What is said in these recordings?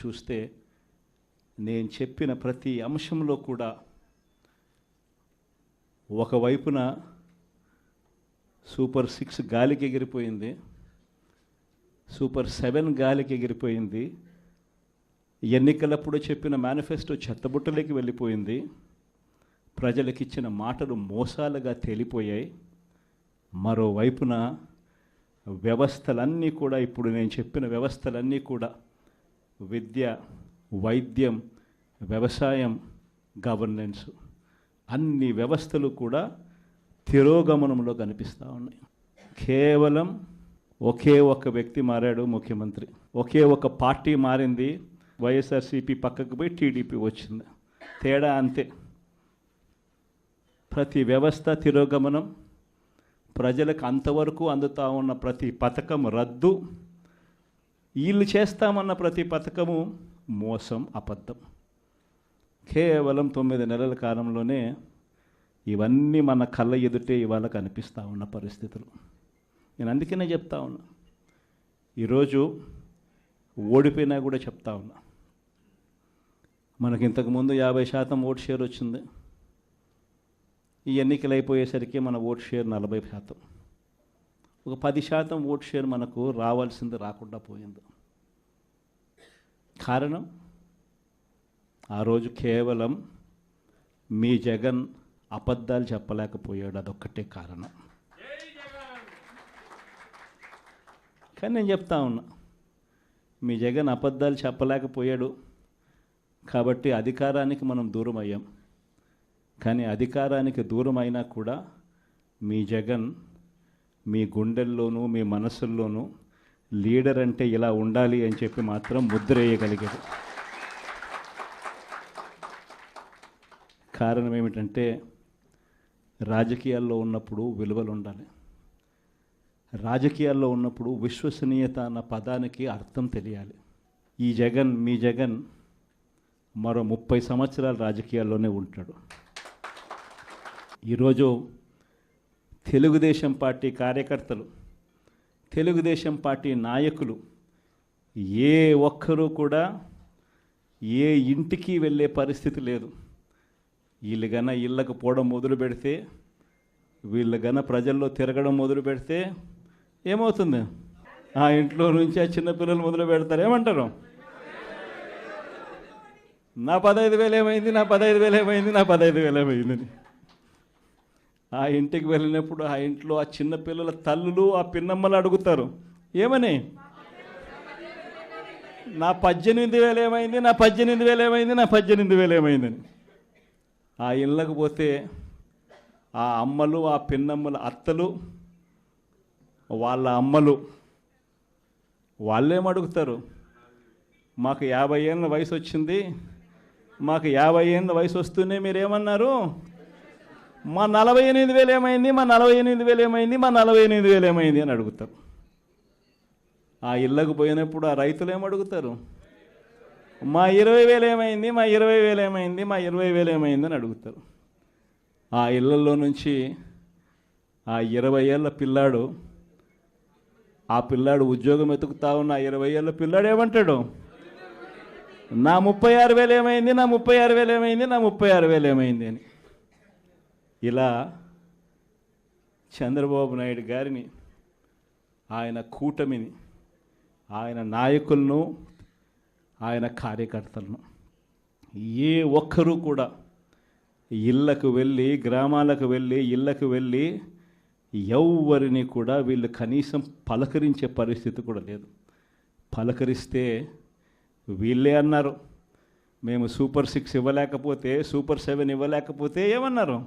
చూస్తే నేను చెప్పిన ప్రతి అంశంలో కూడా ఒకవైపున సూపర్ సిక్స్ గాలికి ఎగిరిపోయింది సూపర్ సెవెన్ గాలికి ఎగిరిపోయింది ఎన్నికలప్పుడు చెప్పిన మేనిఫెస్టో చెత్తబుట్టలోకి వెళ్ళిపోయింది ప్రజలకు ఇచ్చిన మాటలు మోసాలుగా తేలిపోయాయి మరోవైపున వ్యవస్థలన్నీ కూడా ఇప్పుడు నేను చెప్పిన వ్యవస్థలన్నీ కూడా విద్య వైద్యం వ్యవసాయం గవర్నెన్స్ అన్ని వ్యవస్థలు కూడా తిరోగమనంలో కనిపిస్తూ ఉన్నాయి. కేవలం ఒకే ఒక వ్యక్తి మారాడు ముఖ్యమంత్రి. ఒకే ఒక పార్టీ మారింది. వైఎస్ఆర్సీపీ పక్కకు పోయి టీడీపీ వచ్చింది. తేడా అంతే. ప్రతి వ్యవస్థ తిరోగమనం ప్రజలకు అంతవరకు అందుతూ ఉన్న ప్రతి పథకం రద్దు. వీళ్ళు చేస్తామన్న ప్రతి పథకము మోసం అబద్ధం. కేవలం తొమ్మిది నెలల కాలంలోనే ఇవన్నీ మన కళ్ళ ఎదుటే ఇవాళ కనిపిస్తూ ఉన్న పరిస్థితులు. నేను అందుకనే చెప్తా ఉన్నా. ఈరోజు ఓడిపోయినా కూడా చెప్తా ఉన్నా. మనకి ఇంతకుముందు యాభై శాతం ఓటు షేర్ వచ్చింది. ఈ ఎన్నికలు అయిపోయేసరికి మన ఓటు షేర్ నలభై శాతం. ఒక పది శాతం ఓట్ షేర్ మనకు రావాల్సింది రాకుండా పోయింది. కారణం ఆ రోజు కేవలం మీ జగన్ అబద్ధాలు చెప్పలేకపోయాడు. అదొక్కటే కారణం. కానీ నేను చెప్తా ఉన్నా మీ జగన్ అబద్ధాలు చెప్పలేకపోయాడు కాబట్టి అధికారానికి మనం దూరం అయ్యాం. కానీ అధికారానికి దూరం అయినా కూడా మీ జగన్ మీ గుండెల్లోనూ మీ మనసుల్లోనూ లీడర్ అంటే ఇలా ఉండాలి అని చెప్పి మాత్రం ముద్ర వేయగలిగాడు కారణం ఏమిటంటే రాజకీయాల్లో ఉన్నప్పుడు విలువలు ఉండాలి. రాజకీయాల్లో ఉన్నప్పుడు విశ్వసనీయత అన్న పదానికి అర్థం తెలియాలి. ఈ జగన్ మీ జగన్ మరో ముప్పై సంవత్సరాలు రాజకీయాల్లోనే ఉంటాడు. ఈరోజు తెలుగుదేశం పార్టీ కార్యకర్తలు తెలుగుదేశం పార్టీ నాయకులు ఏ ఒక్కరూ కూడా ఏ ఇంటికి వెళ్ళే పరిస్థితి లేదు. వీళ్ళు గన ఇళ్ళకు పోవడం మొదలు పెడితే వీళ్ళు గన ప్రజల్లో తిరగడం మొదలు పెడితే ఏమవుతుంది? ఆ ఇంట్లో నుంచి ఆ చిన్నపిల్లలు మొదలు పెడతారు. ఏమంటారు? నా పదహైదు వేలు ఏమైంది? నా పదహైదు వేలు ఏమైంది? నా పదహైదు వేలు ఏమైందని. ఆ ఇంటికి వెళ్ళినప్పుడు ఆ ఇంట్లో ఆ చిన్నపిల్లల తల్లులు ఆ పిన్నమ్మలు అడుగుతారు ఏమని? నా పద్దెనిమిది వేలు ఏమైంది? నా పద్దెనిమిది వేలు ఏమైంది? నా పద్దెనిమిది వేలు ఏమైందని. ఆ ఇళ్ళకు పోతే ఆ అమ్మలు ఆ పిన్నమ్మల అత్తలు వాళ్ళ అమ్మలు వాళ్ళేం అడుగుతారు? మాకు యాభై ఏళ్ళ వయసు వచ్చింది మాకు యాభై ఏళ్ళ వయసు వస్తూనే మీరేమన్నారు? మా నలభై ఎనిమిది వేలు ఏమైంది? మా నలభై ఎనిమిది వేలు ఏమైంది? మా నలభై ఎనిమిది వేలు ఏమైంది అని అడుగుతారు. ఆ ఇళ్ళకు పోయినప్పుడు ఆ రైతులు ఏమడుగుతారు మా ఇరవై వేలు ఏమైంది? మా ఇరవై వేలు ఏమైంది? మా ఇరవై వేలు ఏమైంది అని అడుగుతారు. ఆ ఇళ్ళల్లో నుంచి ఆ ఇరవై ఏళ్ళ పిల్లాడు ఆ పిల్లాడు ఉద్యోగం ఎతుకుతా ఉన్న ఇరవై ఏళ్ళ పిల్లాడు ఏమంటాడు? నా ముప్పై ఆరు వేలు ఏమైంది? నా ముప్పై ఆరు వేలు ఏమైంది? నా ముప్పై ఆరు వేలు ఏమైంది అని. ఇలా చంద్రబాబు నాయుడు గారిని ఆయన కూటమిని ఆయన నాయకులను ఆయన కార్యకర్తలను ఏ ఒక్కరూ కూడా ఇళ్ళకు వెళ్ళి గ్రామాలకు వెళ్ళి ఇళ్ళకు వెళ్ళి ఎవ్వరిని కూడా వీళ్ళు కనీసం పలకరించే పరిస్థితి కూడా లేదు. పలకరిస్తే వీళ్ళే అన్నారు. మేము సూపర్ సిక్స్ ఇవ్వలేకపోతే సూపర్ సెవెన్ ఇవ్వలేకపోతే ఏమన్నారు?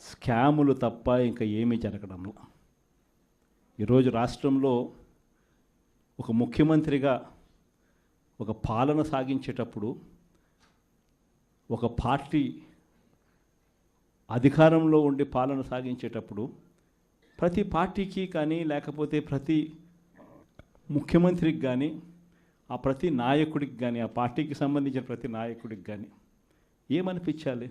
స్కాములు తప్ప ఇంకా ఏమీ జరగడంలో. ఈరోజు రాష్ట్రంలో ఒక ముఖ్యమంత్రిగా ఒక పాలన సాగించేటప్పుడు ఒక పార్టీ అధికారంలో ఉండి పాలన సాగించేటప్పుడు ప్రతి పార్టీకి కానీ లేకపోతే ప్రతి ముఖ్యమంత్రికి కానీ ఆ ప్రతి నాయకుడికి కానీ ఆ పార్టీకి సంబంధించిన ప్రతి నాయకుడికి కానీ ఏమనిపించాలి?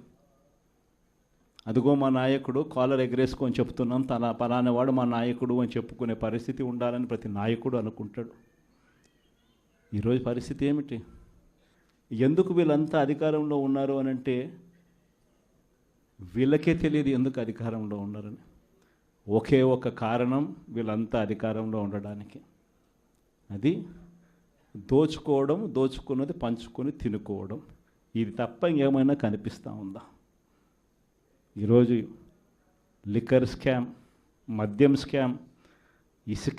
అదిగో మా నాయకుడు కాలర్ ఎగరేసుకొని చెప్తున్నాం తన పలానా వాడు మా నాయకుడు అని చెప్పుకునే పరిస్థితి ఉండాలని ప్రతి నాయకుడు అనుకుంటాడు. ఈరోజు పరిస్థితి ఏమిటి? ఎందుకు వీళ్ళంతా అధికారంలో ఉన్నారు అని అంటే వీళ్ళకే తెలియదు ఎందుకు అధికారంలో ఉన్నారని. ఒకే ఒక కారణం వీళ్ళంతా అధికారంలో ఉండడానికి. అది దోచుకోవడం దోచుకున్నది పంచుకొని తినుకోవడం. ఇది తప్ప ఇంకేమైనా కనిపిస్తూ ఉందా? ఈరోజు లిక్కర్ స్కామ్ మద్యం స్కామ్ ఇసుక